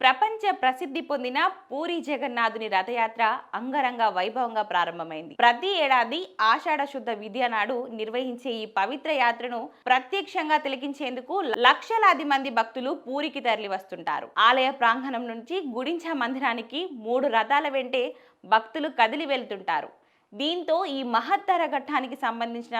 ప్రపంచ ప్రసిద్ధి పొందిన పూరి జగన్నాథుని రథయాత్ర అంగరంగ వైభవంగా ప్రారంభమైంది. ప్రతి ఏడాది ఆషాఢ శుద్ధ విద్య నాడు నిర్వహించే ఈ పవిత్ర యాత్రను ప్రత్యక్షంగా తిలకించేందుకు లక్షలాది మంది భక్తులు పూరికి తరలి వస్తుంటారు. ఆలయ ప్రాంగణం నుంచి గుడించ మందిరానికి మూడు రథాల వెంటే భక్తులు కదిలి వెళ్తుంటారు. దీంతో ఈ మహత్తర ఘట్టానికి సంబంధించిన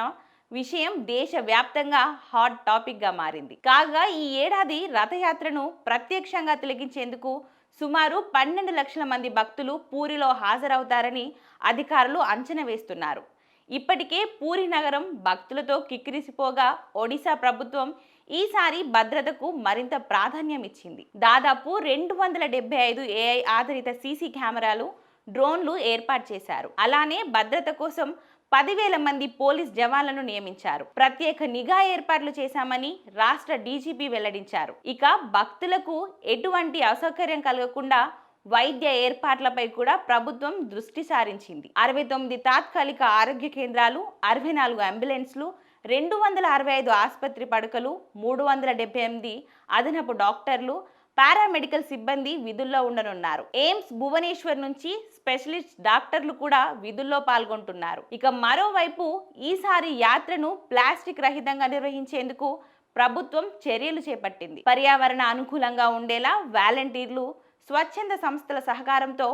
విషయం దేశవ్యాప్తంగా హాట్ టాపిక్గా మారింది. కాగా ఈ ఏడాది రథయాత్రను ప్రత్యక్షంగా తిలగించేందుకు సుమారు పన్నెండు లక్షల మంది భక్తులు పూరిలో హాజరవుతారని అధికారులు అంచనా వేస్తున్నారు. ఇప్పటికే పూరి నగరం భక్తులతో కిక్కిరిసిపోగా ఒడిశా ప్రభుత్వం ఈసారి భద్రతకు మరింత ప్రాధాన్యం ఇచ్చింది. దాదాపు రెండు వందల డెబ్బై ఐదు ఏఐ ఆధారిత సీసీ కెమెరాలు డ్రోన్లు ఏర్పాటు చేశారు. అలానే భద్రత కోసం పదివేల మంది పోలీస్ జవాన్లను నియమించారు. ప్రత్యేక నిఘా ఏర్పాట్లు చేశామని రాష్ట్ర డీజీపీ వెల్లడించారు. ఇక భక్తులకు ఎటువంటి అసౌకర్యం కలగకుండా వైద్య ఏర్పాట్లపై కూడా ప్రభుత్వం దృష్టి సారించింది. అరవై తొమ్మిది తాత్కాలిక ఆరోగ్య కేంద్రాలు అరవై నాలుగు అంబులెన్స్లు రెండు వందల అరవై ఐదు ఆసుపత్రి పడకలు మూడు వందల డెబ్బై ఎనిమిది అదనపు డాక్టర్లు పారామెడికల్ సిబ్బంది విధుల్లో ఉండనున్నారు. ఎయిమ్స్ భువనేశ్వర్ నుంచి స్పెషలిస్ట్ డాక్టర్లు కూడా విధుల్లో పాల్గొంటున్నారు. ఇక మరోవైపు ఈసారి యాత్రను ప్లాస్టిక్ రహితంగా నిర్వహించేందుకు ప్రభుత్వం చర్యలు చేపట్టింది. పర్యావరణ అనుకూలంగా ఉండేలా వాలంటీర్లు స్వచ్ఛంద సంస్థల సహకారంతో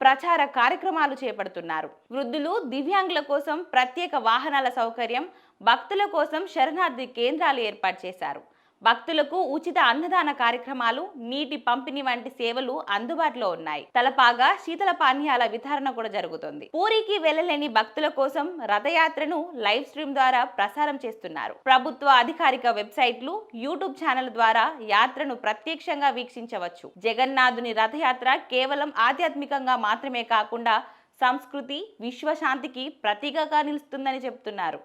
ప్రచార కార్యక్రమాలు చేపడుతున్నారు. వృద్ధులు దివ్యాంగుల కోసం ప్రత్యేక వాహనాల సౌకర్యం భక్తుల కోసం శరణార్థి కేంద్రాలు ఏర్పాటు చేశారు. భక్తులకు ఉచిత అన్నదాన కార్యక్రమాలు నీటి పంపిణీ వంటి సేవలు అందుబాటులో ఉన్నాయి. తలపాగా శీతల పానీయాల వితరణ కూడా జరుగుతుంది. పూరికి వెళ్ళలేని భక్తుల కోసం రథయాత్రను లైవ్ స్ట్రీమ్ ద్వారా ప్రసారం చేస్తున్నారు. ప్రభుత్వ అధికారిక వెబ్సైట్లు యూట్యూబ్ ఛానల్ ద్వారా యాత్రను ప్రత్యక్షంగా వీక్షించవచ్చు. జగన్నాథుని రథయాత్ర కేవలం ఆధ్యాత్మికంగా మాత్రమే కాకుండా సంస్కృతి విశ్వశాంతికి ప్రతీకగా నిలుస్తుందని చెబుతున్నారు